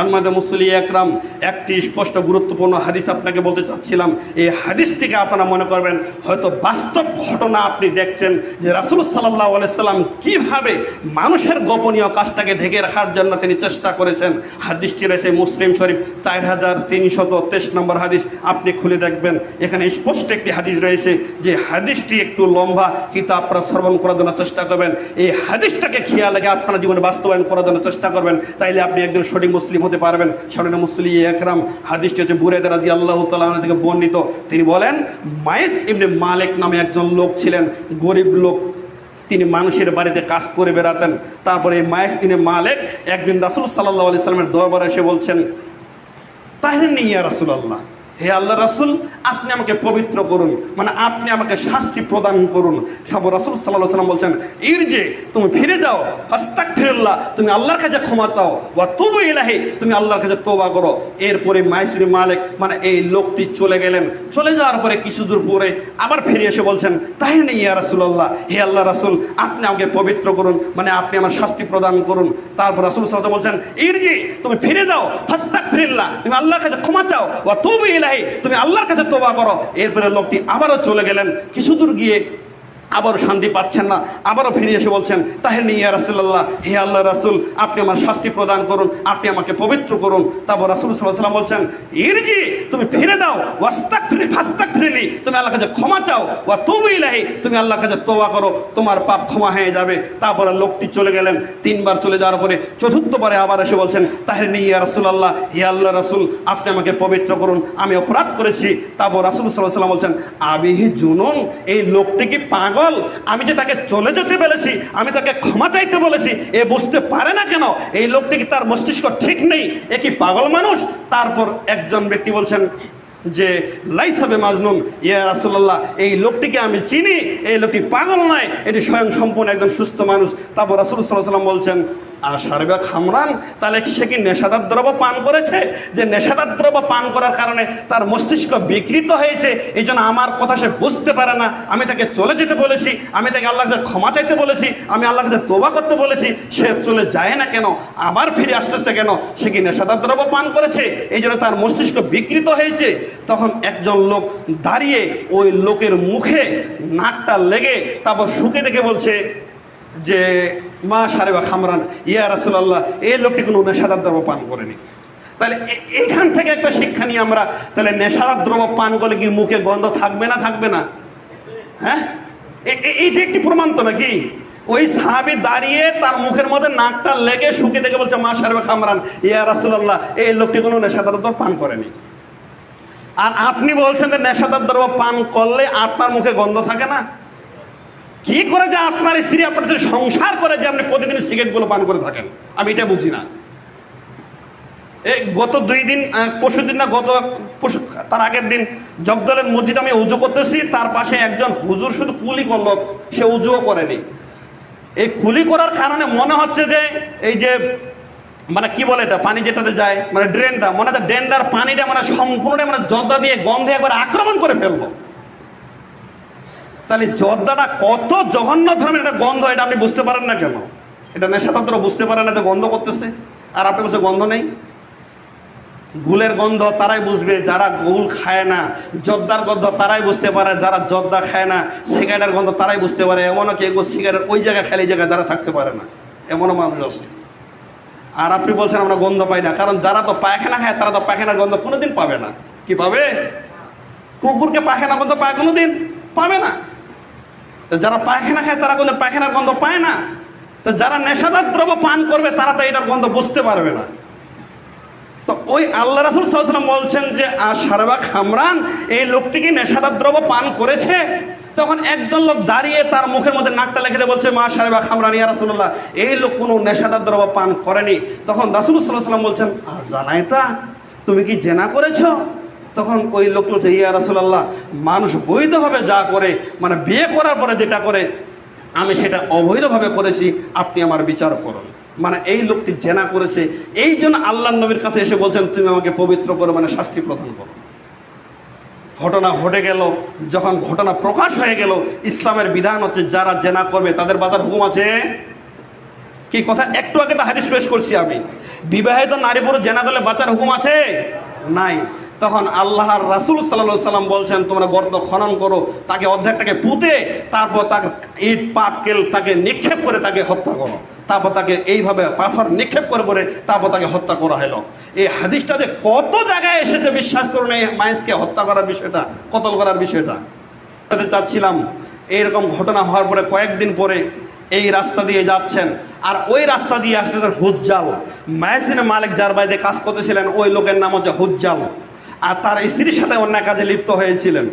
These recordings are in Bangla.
সম্মানিত মুসলি একরাম, একটি স্পষ্ট গুরুত্বপূর্ণ হাদিস আপনাকে বলতে চাচ্ছিলাম। এই হাদিস থেকে আপনারা মনে করবেন, হয়তো বাস্তব ঘটনা আপনি দেখছেন যে রাসুল সাল্লাহ আলাইসাল্লাম কীভাবে মানুষের গোপনীয় কাজটাকে ঢেকে রাখার জন্য তিনি চেষ্টা করেছেন। হাদিসটি রয়েছে মুসলিম শরীফ চার হাজার তিনশত তেইশ নম্বর হাদিস। আপনি খুলে দেখবেন, এখানে স্পষ্ট একটি হাদিস রয়েছে যে হাদিসটি একটু লম্বা কিন্তু আপনারা শ্রবণ করার জন্য চেষ্টা করবেন। এই হাদিসটাকে খেয়াল রেখে আপনারা জীবনে বাস্তবায়ন করার জন্য চেষ্টা করবেন। তাইলে আপনি একজন সঠিক মুসলিম হতে পারবেন। সরেন মুসলি একরাম, হাদিসটি হচ্ছে বুরেদ রাজি আল্লাহ তালা থেকে বর্ণিত। তিনি বলেন মাইস ইবনে মালিক নামে একজন লোক ছিলেন, গরিব লোক। তিনি মানুষের বাড়িতে কাজ করে বেড়াতেন। তারপরে এই মায়েস ইনে মালিক একদিন রাসুল সাল্লাহ আলি সাল্লামের দরবারে এসে বলছেন তাহলে নেই ইয়া রাসুল আল্লাহ হে আল্লাহ রাসুল আপনি আমাকে পবিত্র করুন মানে আপনি আমাকে শাস্তি প্রদান করুন। সাবু রাসুল সাল্লাহ সাল্লাম বলছেন, ইর যে তুমি ফিরে যাও হস্তাক ফিরল্লাহ তুমি আল্লাহর কাছে ক্ষমা চাও বা তবু ইলাহি তুমি আল্লাহর কাছে তোবা করো। এরপরে মাইসুরি মালিক মানে এই লোকটি চলে গেলেন। চলে যাওয়ার পরে কিছু দূর পরে আবার ফিরে এসে বলছেন, তাই নেই ইয়া রাসুল্লাহ হে আল্লাহ রাসুল, আপনি আমাকে পবিত্র করুন মানে আপনি আমার শাস্তি প্রদান করুন। তারপর রাসুল সাল্লাহ বলছেন, ইর যে, তুমি ফিরে যাও হস্তাক ফিরল্লাহ তুমি আল্লাহর কাছে ক্ষমা চাও বা তবু ইলাহি তুমি আল্লাহর কাছে তোবা করো। এরপরে লোকটি আবারও চলে গেলেন। কিছু দূর গিয়ে আবারও শান্তি পাচ্ছেন না, আবারও ফিরে এসে বলছেন তাহের নিয়ে রাসুল্লাহ হে আল্লাহ রাসুল, আপনি আমার শাস্তি প্রদান করুন, আপনি আমাকে পবিত্র করুন। তারপর রাসুল সাল্লাম বলছেন, ইরজি, তুমি ফিরে দাও ওয়াস্তাক ফিরে ফাস্তাক ফিরেলি তুমি আল্লাহ কাছে ক্ষমা চাও, ওয়া তবু ইলাহি তুমি আল্লাহ কাছে তোবা করো, তোমার পাপ ক্ষমা হয়ে যাবে। তারপরে লোকটি চলে গেলেন, তিনবার চলে যাওয়ার পরে চতুর্থবারে আবার এসে বলছেন তাহের নিয়ে রাসুল আল্লাহ হে আল্লাহ রাসুল, আপনি আমাকে পবিত্র করুন, আমি অপরাধ করেছি। তারপর রাসুল সাল্লাহ সাল্লাম বলছেন, আবিহি জুনুন, এই লোকটি কি পাগল আমি যে তাকে চলে যেতে বলেছি, আমি তাকে ক্ষমা চাইতে বলেছি, এ বুঝতে পারে না কেন? এই লোকটি কি তার মস্তিষ্ক ঠিক নেই? এ কি পাগল মানুষ? তারপর একজন ব্যক্তি বলছেন যে লাইস হবে মাজনুন, ইয়া রাসুল্লাহ এই লোকটিকে আমি চিনি, এই লোকটি পাগল নয়, এটি স্বয়ং সম্পূর্ণ একজন সুস্থ মানুষ। তারপর রাসুল সাল্লাহ সাল্লাম বলছেন আর সারবে হামরান তাহলে সে কি নেশাদার দ্রব্য পান করেছে? যে নেশাদার দ্রব্য পান করার কারণে তার মস্তিষ্ক বিকৃত হয়েছে, এই আমার কথা সে বুঝতে পারে না। আমি তাকে চলে যেতে বলেছি, আমি তাকে আল্লাহ কাছে ক্ষমা চাইতে বলেছি, আমি আল্লাহ কাছে তোবা করতে বলেছি, সে চলে যায় না কেন? আবার ফিরে আসতেছে কেন? সে কি নেশাদার দ্রব্য পান করেছে? এই জন্য তার মস্তিষ্ক বিকৃত হয়েছে। তখন একজন লোক দাঁড়িয়ে ওই লোকের মুখে নাকটা লেগে তারপর শুকে দেখে বলছে যে, মা সারেবা খামরান, ইয়া রাসুল্লাহ এই লোকটি কোনো নেশাদার দ্রব্য পান করেনি। তাহলে এখান থেকে একটা শিক্ষা নিয়ে আমরা, তাহলে নেশাদার দ্রব্য পান করলে কি মুখে গন্ধ থাকবে না থাকবে না? হ্যাঁ? এইটা একটি প্রমাণ তো নাকি? ওই সাহাবি দাঁড়িয়ে তার মুখের মধ্যে নাকটা লেগে শুকে দেখে বলছে, মা সারেবা খামরান, ইয়া রাসুল্লাহ এই লোকটি কোনো নেশাদার দ্রব্য পান করেনি। আর আপনি বলছেন যে নেশাদার দ্রব্য পান করলে আপনার মুখে গন্ধ থাকে না? কি করে যে আপনার স্ত্রী আপনার সাথে সংসার করে যে আপনি প্রতিদিন সিগারেটগুলো পান করে থাকেন? আমি এটা বুঝি না। এই গত দুই দিন পরশু দিন না, গত পরশু, তার আগের দিন জগদলের মসজিদ আমি উজু করতেছি, তার পাশে একজন হুজুর শুধু কুলি করল, সে উজুও করেনি। এই কুলি করার কারণে মনে হচ্ছে যে এই যে মানে কি বলে এটা, পানি যেটাতে যায় মানে ড্রেনটা, মনে হয় ড্রেনটার পানিটা মানে সম্পূর্ণ মানে জর্দা দিয়ে গন্ধে একবার আক্রমণ করে ফেলব তাহলে জর্দাটা কত জঘন্য ধরনের একটা গন্ধ, এটা আপনি বুঝতে পারেন না কেন? এটা নেশাতন্ত্র বুঝতে পারেন না যে গন্ধ করতেছে। আর আপনি বলছে গন্ধ নেই? গুলের গন্ধ তারাই বুঝবে, যারা গুল খায় না, জর্দার গন্ধ তারাই বুঝতে পারে, যারা জর্দা খায় না, সিগারেটের গন্ধ তারাই বুঝতে পারে। এমনও কেউ সিগারেট ওই জায়গায় খেলে এই জায়গায় যারা থাকতে পারে না। এমনও মানুষ আছে। আর আপনি বলছেন আমরা গন্ধ পাই না, কারণ যারা তো পায়খানা খায়, তারা তো পায়খানার গন্ধ কোনোদিন পাবে না। কি পাবে? কুকুরকে পায়খানা গন্ধ পায় কোনোদিন? পাবে না। তো যারা পায়খানা খায় তারা কোনো পায়খানার গন্ধ পায় না। তো যারা নেশাদার দ্রব্য পান করবে তারা তো এটার গন্ধ বুঝতে পারবে না। তো ওই আল্লাহ রাসুল সাল্লাম বলছেন যে আশারবা খামরান এই লোকটি কি নেশাদার দ্রব্য পান করেছে? তখন একজন লোক দাঁড়িয়ে তার মুখের মধ্যে নাকটা লেখে বলছে মা সাহেবা খামরান ইয়া রাসুল্লাহ এই লোক কোনো নেশাদার দ্রব্য পান করেনি। তখন রাসুল সাল্লাহ সাল্লাম বলছেন "আহ, জানাই তা তুমি কি জেনা করেছ? তখন ওই লোক বলছে, ইয়া রাসুলাল্লাহ, মানুষ বৈধভাবে যা করে মানে বিয়ে করার পরে যেটা করে, আমি সেটা অবৈধভাবে করেছি, আপনি আমার বিচার করুন। মানে এই লোকটি জেনা করেছে, এই জন্য আল্লাহ নবীর কাছে এসে বলছেন, তুমি আমাকে পবিত্র করো মানে শাস্তি প্রদান করো। ঘটনা ঘটে গেল, যখন ঘটনা প্রকাশ হয়ে গেল, ইসলামের বিধান হচ্ছে, যারা জেনা করবে, তাদের বাজার হুকুম আছে? কি কথা? একটু আগে তো হাদিস পেশ করছি আমি। বিবাহিত নারী পুরুষ জেনা করলে বাচ্চার হুকুম আছে? নাই। তখন আল্লাহর রাসুল সাল্লাহ সাল্লাম বলছেন, তোমরা গর্ত খনন করো, তাকে অর্ধেকটাকে পুঁতে, তারপর তাকে ইট পাটকেল তাকে নিক্ষেপ করে তাকে হত্যা করো। তারপর তাকে এইভাবে পাথর নিক্ষেপ করে করে তারপর তাকে হত্যা করা হলো। এই হাদিসটা যে কত জায়গায় এসেছে, বিশ্বাস করুন, এই মাইসকে হত্যা করার বিষয়টা, কতল করার বিষয়টা। চাচ্ছিলাম, এইরকম ঘটনা হওয়ার পরে কয়েকদিন পরে এই রাস্তা দিয়ে যাচ্ছেন, আর ওই রাস্তা দিয়ে আসতেছেন হুজ্জাল। মায়াসিনে মালিক যার বাইরে কাজ করতেছিলেন, ওই লোকের নাম হচ্ছে হুজ্জাল। আর তার স্ত্রীর সাথে অন্য কাজে লিপ্ত হয়েছিলেন।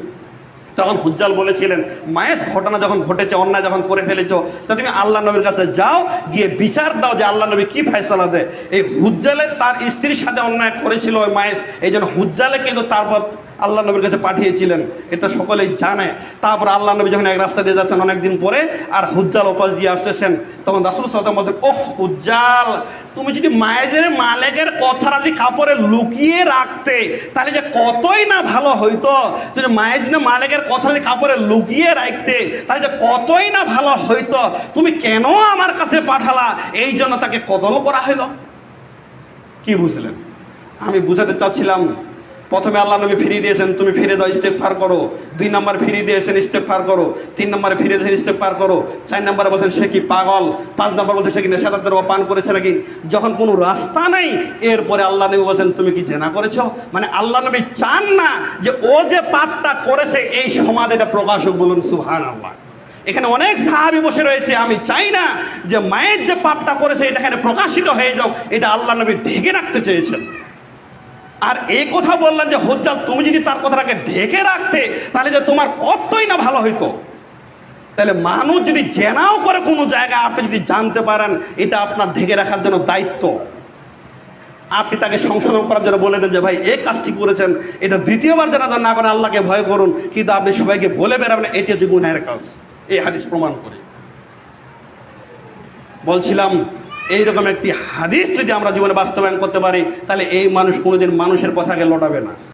তখন হুজ্জাল বলেছিলেন মায়েস ঘটনা যখন ঘটেছে, অন্যায় যখন করে ফেলেছ, তো তুমি আল্লাহ নবীর কাছে যাও, গিয়ে বিচার দাও যে আল্লাহ নবী কি ফেসলা দেয়। এই হুজ্জালে তার স্ত্রীর সাথে অন্যায় করেছিল ওই মায়েস এই জন্য হুজ্জালে কিন্তু তারপর আল্লাহ নবীর কাছে পাঠিয়েছিলেন। এটা সকলেই জানে। তারপর আল্লাহ নবী যখন এক রাস্তা দিয়ে যাচ্ছেন অনেকদিন পরে, আর হুজ্জাল ওপাশ দিয়ে আসতেছেন, তখন রাসুল সাল্লাম বলছেন, ওহ হুজ্জাল, তুমি যদি মায়েদের মালেকের কথাটা কাপড়ে লুকিয়ে রাখতে, তাহলে যে কতই না ভালো হইতো। যদি মায়ের মালেকের কথাটা কাপড়ে লুকিয়ে রাখতে, তাহলে যে কতই না ভালো হইতো। তুমি কেন আমার কাছে পাঠালা? এই জন্য তাকে কদল করা হইল। কি বুঝলেন? আমি বুঝাতে চাচ্ছিলাম প্রথমে আল্লাহ নবী ফিরিয়ে দিয়েছেন, তুমি ফিরে দাও স্টেপ পার করো। দুই নম্বর ফিরিয়ে দিয়েছেন স্টেপ পার করো। তিন নম্বরে ফিরিয়ে দিয়েছেন স্টেপ পার করো। চার নম্বরে বলছেন, সে কি পাগল? পাঁচ নম্বর বলছেন, সে কি নেশাদার পান করেছে নাকি? যখন কোনো রাস্তা নেই, এরপরে আল্লাহ নবী বলছেন, তুমি কি জেনা করেছ? মানে আল্লাহ নবী চান না যে ও যে পাপটা করেছে, এই সমাজ এটা প্রকাশ হোক বলুন সুহান আল্লাহ এখানে অনেক সাহাবি বসে রয়েছে, আমি চাই না যে মায়ের যে পাপটা করেছে, এটা এখানে প্রকাশিত হয়ে যাও এটা আল্লাহ নবী ঢেকে রাখতে চেয়েছেন। আর এই কথা বললেন যে, হজ্জাল, তুমি যদি তার কথাটাকে ঢেকে রাখতে, তাহলে যে তোমার কতই না ভালো হইতো? তাহলে মানুষ যদি জেনাও করে কোনো জায়গায়, আপনি যদি জানতে পারেন, এটা আপনার ঢেকে রাখার জন্য দায়িত্ব। আপনি তাকে সংশোধন করার জন্য বলে দেন যে, ভাই, এই কাজটি করেছেন, এটা দ্বিতীয়বার যেন না করেন আল্লাহকে ভয় করুন, কিন্তু আপনি সবাইকে বলে বেড়াবেন, এটি হচ্ছে গুনহের কাজ। এই হাদিস প্রমাণ করে। বলছিলাম এইরকম একটি হাদিস যদি আমরা জীবনে বাস্তবায়ন করতে পারি, তাহলে এই মানুষ কোনোদিন মানুষের কথাকে লটাবে না।